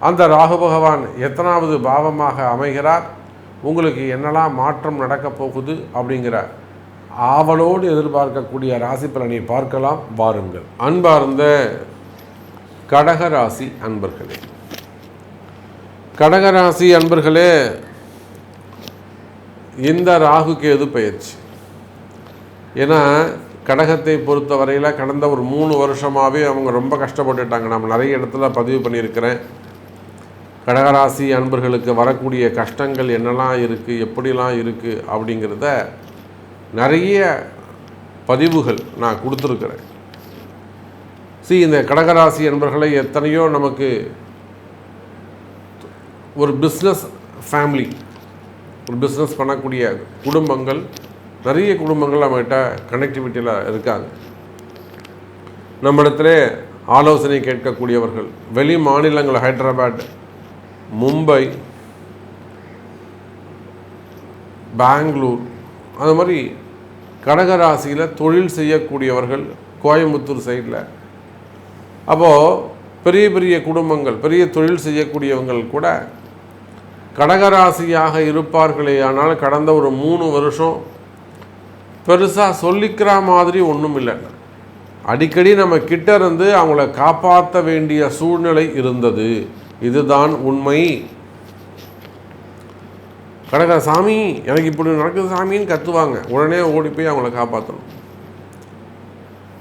அந்த ராகு பகவான் எத்தனாவது பாவமாக அமைகிறார்? உங்களுக்கு என்னெல்லாம் மாற்றம் நடக்கப் போகுது? அப்படிங்கிற ஆவலோடு எதிர்பார்க்கக்கூடிய ராசி பலனை பார்க்கலாம். வாருங்கள். அன்பார்ந்த கடகராசி அன்பர்களே. கடகராசி அன்பர்களே இந்த ராகு கேது பயிற்சி? ஏன்னா கடகத்தை பொறுத்த வரையில் கடந்த ஒரு மூணு வருஷமாகவே அவங்க ரொம்ப கஷ்டப்பட்டுட்டாங்க. நம்ம நிறைய இடத்துல பதிவு பண்ணியிருக்கிறேன். கடகராசி அன்பர்களுக்கு வரக்கூடிய கஷ்டங்கள் என்னெல்லாம் இருக்குது எப்படிலாம் இருக்குது அப்படிங்கிறத நிறைய பதிவுகள் நான் கொடுத்துருக்குறேன். சி இந்த கடகராசி அன்பர்களை எத்தனையோ நமக்கு ஒரு பிஸ்னஸ் ஃபேமிலி ஒரு பிஸ்னஸ் பண்ணக்கூடிய குடும்பங்கள் நிறைய குடும்பங்கள் நம்மகிட்ட கனெக்டிவிட்டியில் இருக்காங்க. நம்மிடத்துல ஆலோசனை கேட்கக்கூடியவர்கள் வெளி மாநிலங்கள் ஹைதராபாத் மும்பை பெங்களூர் அது மாதிரி கடகராசியில் தொழில் செய்யக்கூடியவர்கள் கோயம்புத்தூர் சைடில் அப்போது பெரிய பெரிய குடும்பங்கள் பெரிய தொழில் செய்யக்கூடியவங்கள் கூட கடகராசியாக இருப்பார்களே ஆனால் கடந்த ஒரு மூணு வருஷம் பெருசாக சொல்லிக்கிற மாதிரி ஒன்றும் இல்லை. அடிக்கடி நம்ம கிட்ட இருந்து அவங்கள காப்பாற்ற வேண்டிய சூழ்நிலை இருந்தது. இதுதான் உண்மை. கடக சாமி எனக்கு இப்படி நடக்குது சாமின்னு கத்துவாங்க. உடனே ஓடி போய் அவங்கள காப்பாற்றணும்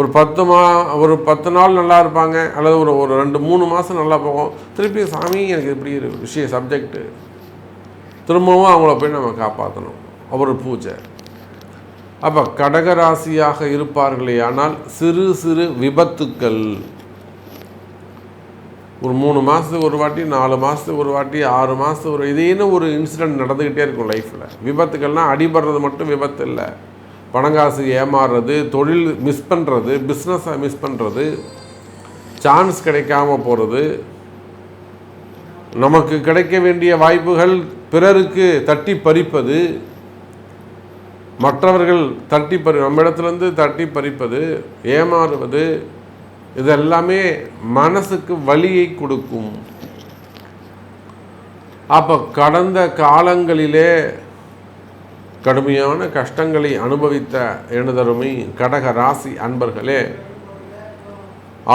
ஒரு பத்து மா ஒரு பத்து நாள் நல்லா இருப்பாங்க அல்லது ஒரு ஒரு ரெண்டு மூணு மாதம் நல்லா போகும். திருப்பி சாமி எனக்கு இப்படி ஒரு விஷய சப்ஜெக்ட்டு திரும்பவும் அவங்கள போய் நம்ம காப்பாற்றணும் அவர் பூஜை. அப்போ கடகராசியாக இருப்பார்களே ஆனால் சிறு சிறு விபத்துக்கள். ஒரு மூணு மாதத்துக்கு ஒரு வாட்டி நாலு மாதத்துக்கு ஒரு வாட்டி ஆறு மாதத்துக்கு ஒரு இதேன்னு ஒரு இன்சிடெண்ட் நடந்துக்கிட்டே இருக்கும் லைஃப்பில் விபத்துக்கள்னால் அடிபடுறது மட்டும் விபத்து இல்லை. பணங்காசு ஏமாறுறது தொழில் மிஸ் பண்ணுறது பிஸ்னஸை மிஸ் பண்ணுறது சான்ஸ் கிடைக்காம போகிறது நமக்கு கிடைக்க வேண்டிய வாய்ப்புகள் பிறருக்கு தட்டி பறிப்பது. மற்றவர்கள் தட்டி பறி நம்மிடத்துலேருந்து தட்டி பறிப்பது ஏமாறுவது. இதெல்லாமே மனசுக்கு வலியை கொடுக்கும். அப்போ கடந்த காலங்களிலே கடுமையான கஷ்டங்களை அனுபவித்த எனதருமை கடக ராசி அன்பர்களே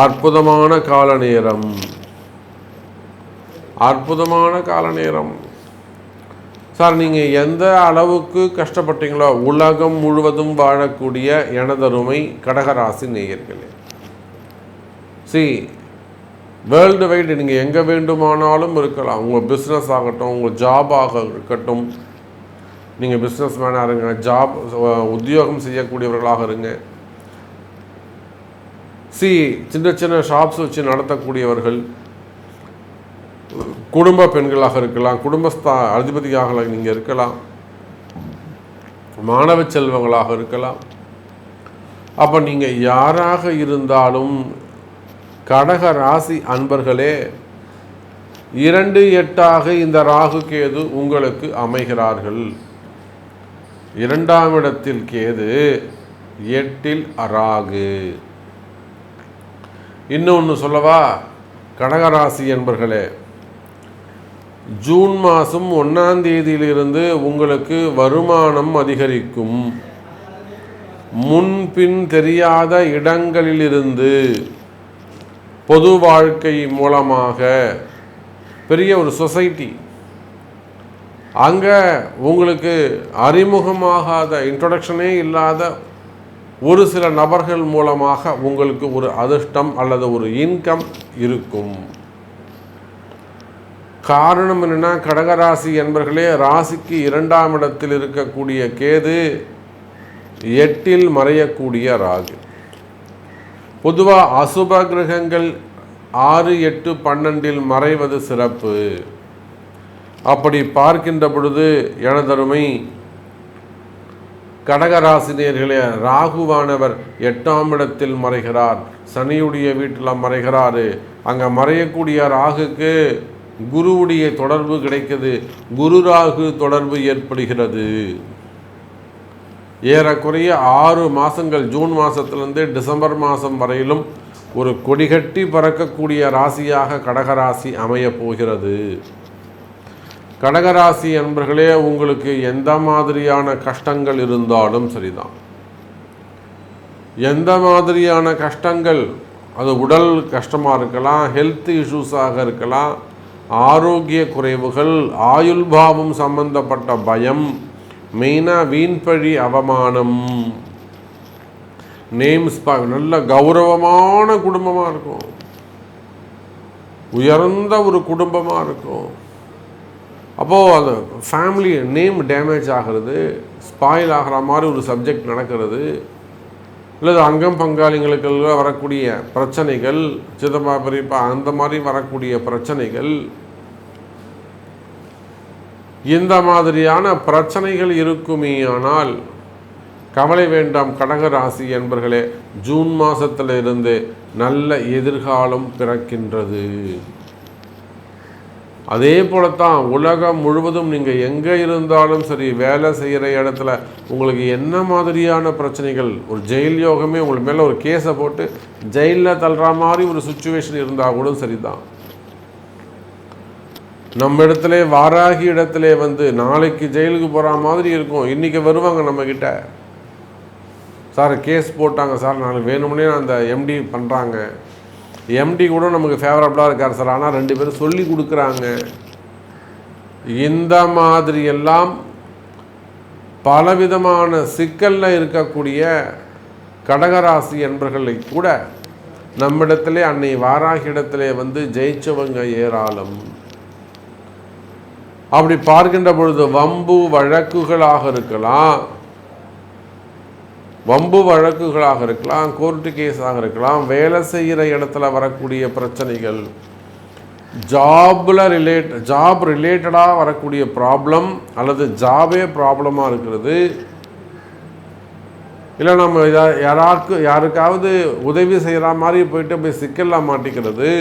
அற்புதமான கால நேரம். அற்புதமான கால நேரம். சார் நீங்கள் எந்த அளவுக்கு கஷ்டப்பட்டீங்களோ உலகம் முழுவதும் வாழக்கூடிய எனதருமை கடகராசி நேயர்களே. சி வேர்ல்டு வைடு நீங்கள் எங்கே வேண்டுமானாலும் இருக்கலாம். உங்கள் பிஸ்னஸ் ஆகட்டும் உங்கள் ஜாபாக இருக்கட்டும். நீங்கள் பிஸ்னஸ் மேனாக இருங்க ஜாப் உத்தியோகம் செய்யக்கூடியவர்களாக இருங்க. சி சின்ன சின்ன ஷாப்ஸ் வச்சு நடத்தக்கூடியவர்கள் குடும்ப பெண்களாக இருக்கலாம் குடும்பஸ்தா அதிபதியாக நீங்கள் இருக்கலாம். மாணவ செல்வங்களாக இருக்கலாம். அப்போ நீங்கள் யாராக இருந்தாலும் கடக ராசி அன்பர்களே இரண்டு எட்டாக இந்த ராகு கேது உங்களுக்கு அமைகிறார்கள். இரண்டாம் இடத்தில் கேது எட்டில் அராகு. இன்னொன்று சொல்லவா? கடகராசி என்பர்களே ஜூன் மாதம் ஒன்றாம் தேதியிலிருந்து உங்களுக்கு வருமானம் அதிகரிக்கும். முன்பின் தெரியாத இடங்களிலிருந்து பொது வாழ்க்கை மூலமாக பெரிய ஒரு சொசைட்டி. அங்கே உங்களுக்கு அறிமுகமாகாத இன்ட்ரொடக்ஷனே இல்லாத ஒரு சில நபர்கள் மூலமாக உங்களுக்கு ஒரு அதிர்ஷ்டம் அல்லது ஒரு இன்கம் இருக்கும். காரணம் என்னென்னா கடகராசி என்பர்களே ராசிக்கு இரண்டாம் இடத்தில் இருக்கக்கூடிய கேது எட்டில் மறையக்கூடிய ராகு. பொதுவாக அசுப கிரகங்கள் ஆறு எட்டு பன்னெண்டில் மறைவது சிறப்பு. அப்படி பார்க்கின்ற பொழுது எனதருமை கடகராசினியர்களே ராகுவானவர் எட்டாம் இடத்தில் மறைகிறார். சனியுடைய வீட்டில் மறைகிறாரு. அங்கே மறையக்கூடிய ராகுக்கு குருவுடைய தொடர்பு கிடைக்குது. குரு ராகு தொடர்பு ஏற்படுகிறது. ஏறக்குறைய ஆறு மாதங்கள் ஜூன் மாதத்துலேருந்து டிசம்பர் மாதம் வரையிலும் ஒரு கொடிகட்டி பறக்கக்கூடிய ராசியாக கடகராசி அமையப் போகிறது. கடகராசி என்பர்களே உங்களுக்கு எந்த மாதிரியான கஷ்டங்கள் இருந்தாலும் சரிதான். எந்த மாதிரியான கஷ்டங்கள் அது உடல் கஷ்டமாக இருக்கலாம் ஹெல்த் இஷ்யூஸாக இருக்கலாம் ஆரோக்கிய குறைவுகள் ஆயுள் பாவம் சம்பந்தப்பட்ட பயம் மெயினாக வீண்பழி அவமானம். நேம்ஸ் நல்ல கௌரவமான குடும்பமாக இருக்கும். உயர்ந்த ஒரு குடும்பமாக இருக்கும். அப்போது அந்த ஃபேமிலி நேம் டேமேஜ் ஆகிறது ஸ்பாயில் ஆகிற மாதிரி ஒரு சப்ஜெக்ட் நடக்கிறது இல்லை அங்கம் பங்காளிங்களுக்கு வரக்கூடிய பிரச்சனைகள் சிதம்பா பெரியப்பா அந்த மாதிரி வரக்கூடிய பிரச்சனைகள் இந்த மாதிரியான பிரச்சனைகள் இருக்குமே ஆனால் கவலை வேண்டாம் கடகராசி என்பர்களே ஜூன் மாதத்திலிருந்து நல்ல எதிர்காலம் பிறக்கின்றது. அதே போலத்தான் உலகம் முழுவதும் நீங்கள் எங்கே இருந்தாலும் சரி வேலை செய்கிற இடத்துல உங்களுக்கு என்ன மாதிரியான பிரச்சனைகள் ஒரு ஜெயில் யோகமே உங்களுக்கு மேலே ஒரு கேஸை போட்டு ஜெயிலில் தள்ளுற மாதிரி ஒரு சுச்சுவேஷன் இருந்தால் கூட சரிதான். நம்ம இடத்துல வாராகி இடத்துல வந்து நாளைக்கு ஜெயிலுக்கு போகிற மாதிரி இருக்கும். இன்றைக்கி வருவாங்க நம்மக்கிட்ட சார் கேஸ் போட்டாங்க சார். நாளைக்கு வேணும்னே அந்த எம்டி பண்ணுறாங்க எம்டி கூட நமக்கு ஃபேவரபுளாக இருக்கார் சார். ஆனால் ரெண்டு பேரும் சொல்லி கொடுக்குறாங்க. இந்த மாதிரி எல்லாம் பலவிதமான சிக்கலில் இருக்கக்கூடிய கடகராசி என்பர்களை கூட நம்மிடத்திலே அன்னை வாராகி இடத்திலே வந்து ஜெயிச்சவங்க ஏராளம். அப்படி பார்க்கின்ற பொழுது வம்பு வழக்குகளாக இருக்கலாம். வம்பு வழக்குகளாக இருக்கலாம் கோர்ட்டு கேஸாக இருக்கலாம் வேலை செய்கிற இடத்துல வரக்கூடிய பிரச்சனைகள் ஜாபில் ரிலேட் ஜாப் ரிலேட்டடாக வரக்கூடிய ப்ராப்ளம் அல்லது ஜாபே ப்ராப்ளமாக இருக்கிறது. இல்லை நம்ம யாராக்கு யாருக்காவது உதவி செய்கிற மாதிரி போயிட்டு போய் சிக்கல்லாம் மாட்டிக்கிறது.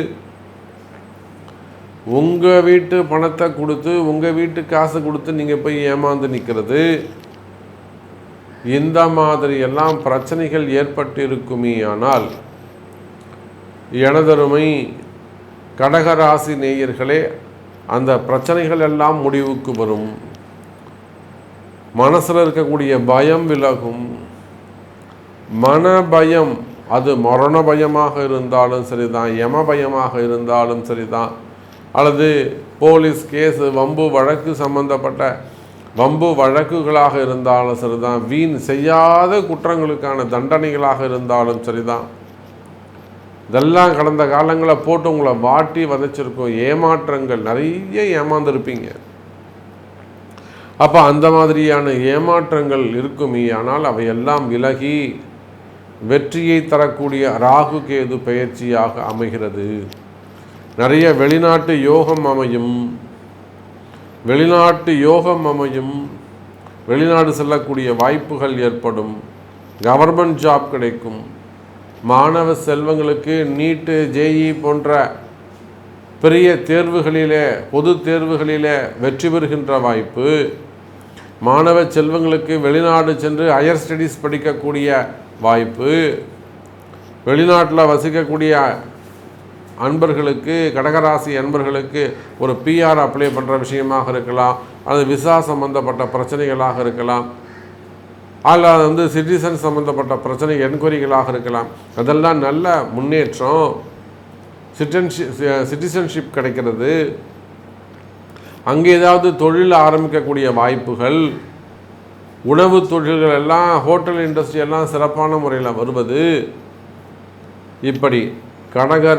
உங்கள் வீட்டு பணத்தை கொடுத்து உங்கள் வீட்டு காசு கொடுத்து நீங்கள் போய் ஏமாந்து நிற்கிறது இந்த மாதிரி எல்லாம் பிரச்சனைகள் ஏற்பட்டிருக்குமே ஆனால் எனதருமை கடகராசி நேயர்களே அந்த பிரச்சனைகள் எல்லாம் முடிவுக்கு வரும். மனசில் இருக்கக்கூடிய பயம் விலகும். மன பயம் அது மரண பயமாக இருந்தாலும் சரிதான் யம பயமாக இருந்தாலும் சரிதான். அல்லது போலீஸ் கேஸு வம்பு வழக்கு சம்பந்தப்பட்ட வம்பு வழக்குகளாக இருந்தாலும் சரிதான். வீண் செய்யாத குற்றங்களுக்கான தண்டனைகளாக இருந்தாலும் சரிதான். இதெல்லாம் கடந்த காலங்களில் போட்டு உங்களை வாட்டி வதச்சிருக்கோம் ஏமாற்றங்கள். நிறைய ஏமாந்துருப்பீங்க. அப்போ அந்த மாதிரியான ஏமாற்றங்கள் இருக்குமே. ஆனால் அவையெல்லாம் விலகி வெற்றியை தரக்கூடிய ராகு கேது பயிற்சியாக அமைகிறது. நிறைய வெளிநாட்டு யோகம் அமையும். வெளிநாட்டு யோகம் அமையும். வெளிநாடு செல்லக்கூடிய வாய்ப்புகள் ஏற்படும். கவர்மெண்ட் ஜாப் கிடைக்கும். மாணவ செல்வங்களுக்கு நீட்டு ஜேஇ போன்ற பெரிய தேர்வுகளிலே பொது தேர்வுகளிலே வெற்றி பெறுகின்ற வாய்ப்பு. மாணவ செல்வங்களுக்கு வெளிநாடு சென்று ஹையர் ஸ்டடீஸ் படிக்கக்கூடிய வாய்ப்பு. வெளிநாட்டில் வசிக்கக்கூடிய அன்பர்களுக்கு கடகராசி அன்பர்களுக்கு ஒரு பிஆர் அப்ளை பண்ணுற விஷயமாக இருக்கலாம் அது விசா சம்பந்தப்பட்ட பிரச்சனைகளாக இருக்கலாம் அல்லது வந்து சிட்டிசன் சம்மந்தப்பட்ட பிரச்சனை என்கொயரிகளாக இருக்கலாம். அதெல்லாம் நல்ல முன்னேற்றம். சிட்டிசன்ஷிப் சிட்டிசன்ஷிப் கிடைக்கிறது. அங்கே ஏதாவது தொழில் ஆரம்பிக்கக்கூடிய வாய்ப்புகள் உணவு தொழில்கள் எல்லாம் ஹோட்டல் இண்டஸ்ட்ரி எல்லாம் சிறப்பான முறையில் வருவது. இப்படி கடகரா